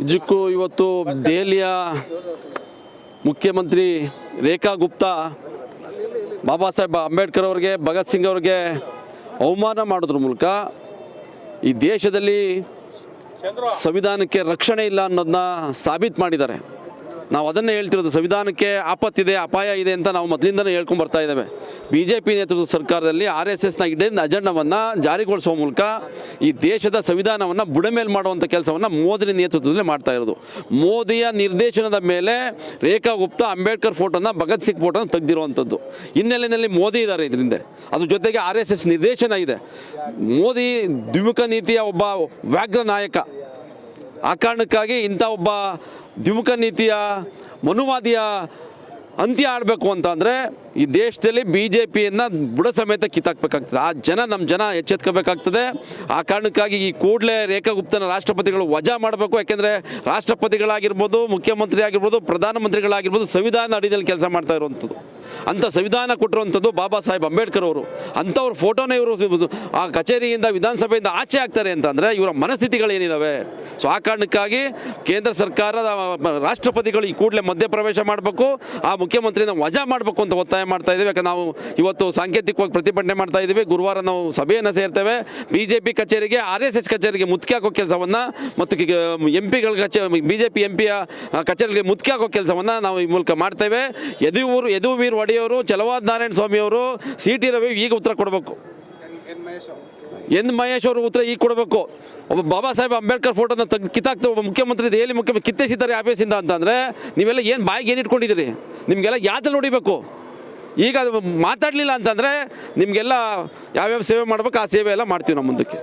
ನಿಜಕ್ಕೂ ಇವತ್ತು ದೆಹಲಿಯ ಮುಖ್ಯಮಂತ್ರಿ ರೇಖಾ ಗುಪ್ತಾ ಬಾಬಾ ಸಾಹೇಬ್ ಅಂಬೇಡ್ಕರ್ ಅವ್ರಿಗೆ, ಭಗತ್ ಸಿಂಗ್ ಅವ್ರಿಗೆ ಅವಮಾನ ಮಾಡೋದ್ರ ಮೂಲಕ ಈ ದೇಶದಲ್ಲಿ ಸಂವಿಧಾನಕ್ಕೆ ರಕ್ಷಣೆ ಇಲ್ಲ ಅನ್ನೋದನ್ನ ಸಾಬೀತು ಮಾಡಿದ್ದಾರೆ. ನಾವು ಅದನ್ನೇ ಹೇಳ್ತಿರೋದು, ಸಂವಿಧಾನಕ್ಕೆ ಆಪತ್ತಿದೆ, ಅಪಾಯ ಇದೆ ಅಂತ ನಾವು ಮೊದಲಿಂದನೇ ಹೇಳ್ಕೊಂಡು ಬರ್ತಾ ಇದ್ದೇವೆ. ಬಿ ಜೆ ಪಿ ನೇತೃತ್ವದ ಸರ್ಕಾರದಲ್ಲಿ ಆರ್ ಎಸ್ ಎಸ್ನ ಇಡೀ ಅಜೆಂಡವನ್ನು ಜಾರಿಗೊಳಿಸುವ ಮೂಲಕ ಈ ದೇಶದ ಸಂವಿಧಾನವನ್ನು ಬುಡಮೇಲೆ ಮಾಡುವಂಥ ಕೆಲಸವನ್ನು ಮೋದಿ ನೇತೃತ್ವದಲ್ಲಿ ಮಾಡ್ತಾ ಇರೋದು. ಮೋದಿಯ ನಿರ್ದೇಶನದ ಮೇಲೆ ರೇಖಾ ಗುಪ್ತಾ ಅಂಬೇಡ್ಕರ್ ಫೋಟೋನ, ಭಗತ್ ಸಿಂಗ್ ಫೋಟೋನ ತೆಗೆದಿರುವಂಥದ್ದು ಹಿನ್ನೆಲೆಯಲ್ಲಿ ಮೋದಿ ಇದ್ದಾರೆ ಇದರಿಂದ. ಅದ್ರ ಜೊತೆಗೆ ಆರ್ ಎಸ್ ಎಸ್ ನಿರ್ದೇಶನ ಇದೆ. ಮೋದಿ ದ್ವಿಮುಖ ನೀತಿಯ ಒಬ್ಬ ವ್ಯಾಘ್ರ ನಾಯಕ. ಆ ಕಾರಣಕ್ಕಾಗಿ ಇಂಥ ಒಬ್ಬ ದ್ವಿಮುಖ ನೀತಿಯ, ಮನುವಾದಿಯ ಅಂತ್ಯ ಆಡಬೇಕು ಅಂತ ಅಂದರೆ ಈ ದೇಶದಲ್ಲಿ ಬಿ ಜೆ ಪಿಯನ್ನು ಬುಡ ಸಮೇತ ಕಿತ್ತಾಕ್ಬೇಕಾಗ್ತದೆ. ಆ ಜನ ನಮ್ಮ ಜನ ಎಚ್ಚೆತ್ಕೋಬೇಕಾಗ್ತದೆ. ಆ ಕಾರಣಕ್ಕಾಗಿ ಈ ಕೂಡಲೇ ರೇಖಾ ಗುಪ್ತನ ರಾಷ್ಟ್ರಪತಿಗಳು ವಜಾ ಮಾಡಬೇಕು. ಯಾಕೆಂದರೆ ರಾಷ್ಟ್ರಪತಿಗಳಾಗಿರ್ಬೋದು ಮುಖ್ಯಮಂತ್ರಿ ಆಗಿರ್ಬೋದು ಪ್ರಧಾನಮಂತ್ರಿಗಳಾಗಿರ್ಬೋದು ಸಂವಿಧಾನ ಅಡಿಯಲ್ಲಿ ಕೆಲಸ ಮಾಡ್ತಾ ಇರುವಂಥದ್ದು. ಅಂಥ ಸಂವಿಧಾನ ಕೊಟ್ಟಿರುವಂಥದ್ದು ಬಾಬಾ ಸಾಹೇಬ್ ಅಂಬೇಡ್ಕರ್ ಅವರು. ಅಂಥವ್ರ ಫೋಟೋನ ಇವರು ಆ ಕಚೇರಿಯಿಂದ, ವಿಧಾನಸಭೆಯಿಂದ ಆಚೆ ಆಗ್ತಾರೆ ಅಂತಂದರೆ ಇವರ ಮನಸ್ಥಿತಿಗಳು ಮನಸ್ಥಿತಿಗಳೇನಿದ್ದಾವೆ ಸೊ ಆ ಕಾರಣಕ್ಕಾಗಿ ಕೇಂದ್ರ ಸರ್ಕಾರದ ರಾಷ್ಟ್ರಪತಿಗಳು ಈ ಕೂಡಲೇ ಮಧ್ಯಪ್ರವೇಶ ಮಾಡಬೇಕು, ಆ ಮುಖ್ಯಮಂತ್ರಿನ ವಜಾ ಮಾಡಬೇಕು ಅಂತ ಒತ್ತಾಯ ಮಾಡ್ತಾ ಇದ್ದೀವಿ. ಯಾಕಂದ್ರೆ ನಾವು ಇವತ್ತು ಸಾಂಕೇತಿಕವಾಗಿ ಪ್ರತಿಭಟನೆ ಮಾಡ್ತಾ ಇದ್ದೀವಿ. ಗುರುವಾರ ನಾವು ಸಭೆಯನ್ನು ಸೇರ್ತೇವೆ. ಬಿ ಜೆ ಪಿ ಕಚೇರಿಗೆ, ಆರ್ ಎಸ್ ಎಸ್ ಕಚೇರಿಗೆ ಮುತ್ಕಿ ಹಾಕೋ ಕೆಲಸವನ್ನು ಮತ್ತು ಎಂ ಪಿಗಳ ಕಚೇ ಬಿ ಜೆ ಪಿ ಎಂ ಪಿಯ ಕಚೇರಿಗೆ ಮುತ್ಕಿ ಹಾಕೋ ಕೆಲಸವನ್ನು ನಾವು ಈ ಮೂಲಕ ಮಾಡ್ತೇವೆ. ಯದುವೂರು, ಯದುವೀರ್ ಒಡೆಯವರು ಚಲವಾದ ನಾರಾಯಣ ಸ್ವಾಮಿಯವರು ಸಿ ಟಿ ರವಿ ಈಗ ಉತ್ತರ ಕೊಡಬೇಕು. ಎನ್ ಮಹೇಶ್ ಅವರು ಉತ್ತರ ಈಗ ಕೊಡಬೇಕು. ಒಬ್ಬ ಬಾಬಾ ಸಾಹೇಬ್ ಅಂಬೇಡ್ಕರ್ ಫೋಟೋನ ತೆಗೆದು ಕಿತ್ತಾಕ್ತಾ ಒಬ್ಬ ಮುಖ್ಯಮಂತ್ರಿ, ದೆಹಲಿ ಮುಖ್ಯಮಂತ್ರಿ ಕಿತ್ತೆಸಿದ್ದಾರೆ ಆಫೀಸಿಂದ ಅಂತಂದರೆ, ನೀವೆಲ್ಲ ಏನು ಬಾಯಿಗೆ ಏನು ಇಟ್ಕೊಂಡಿದ್ದೀರಿ? ನಿಮಗೆಲ್ಲ ಯಾವ್ದಲ್ಲಿ ನೋಡಿಬೇಕು. ಈಗ ಅದು ಮಾತಾಡಲಿಲ್ಲ ಅಂತಂದರೆ, ನಿಮಗೆಲ್ಲ ಯಾವ್ಯಾವ ಸೇವೆ ಮಾಡ್ಬೇಕು, ಆ ಸೇವೆ ಎಲ್ಲ ಮಾಡ್ತೀವಿ ನಮ್ಮ ಮುಂದಕ್ಕೆ.